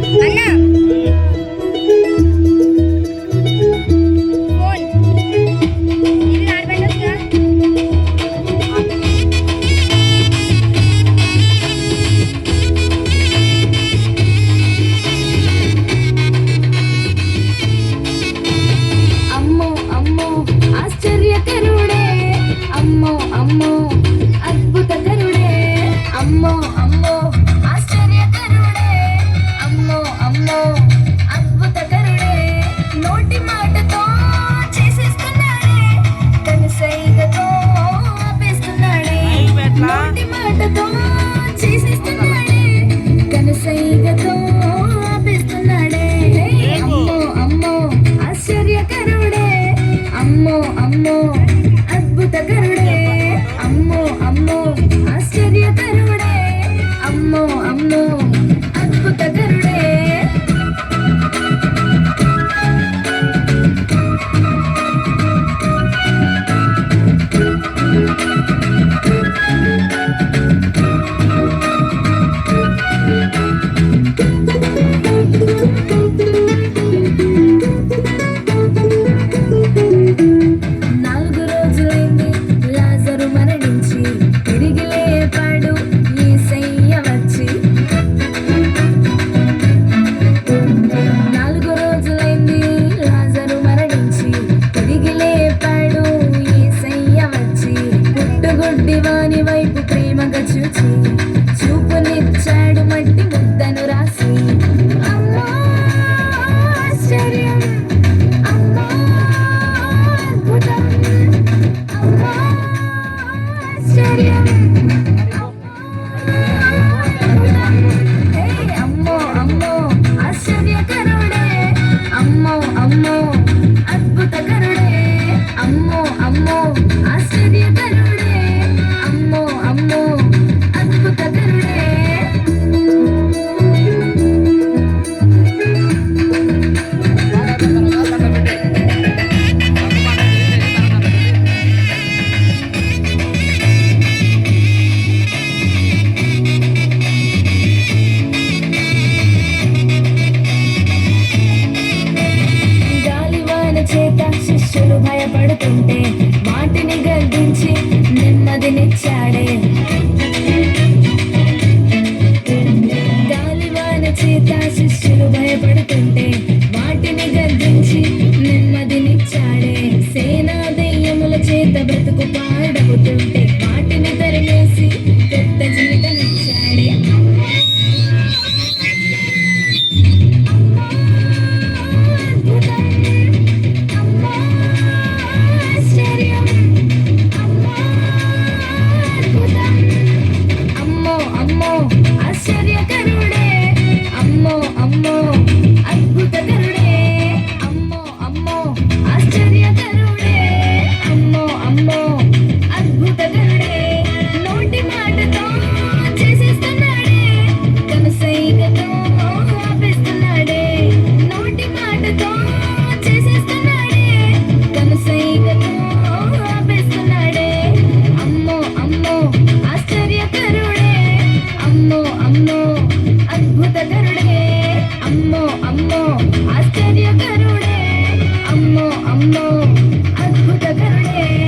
Thank you. కనుసైగతో ఆపిస్తున్నాడే. అమ్మో అమ్మో ఆశ్చర్యకరుడే. అమ్మో అమ్మో అద్భుతకరుడే. అమ్మో అమ్మో ఆశ్చర్యకరుడే. అమ్మో అమ్మో అద్భుతకరుడే. Hey, ammo, more. Thank you. అమ్మో ఆశ్చర్యకరుడే. అమ్మో అమ్మో అద్భుతకరుడే.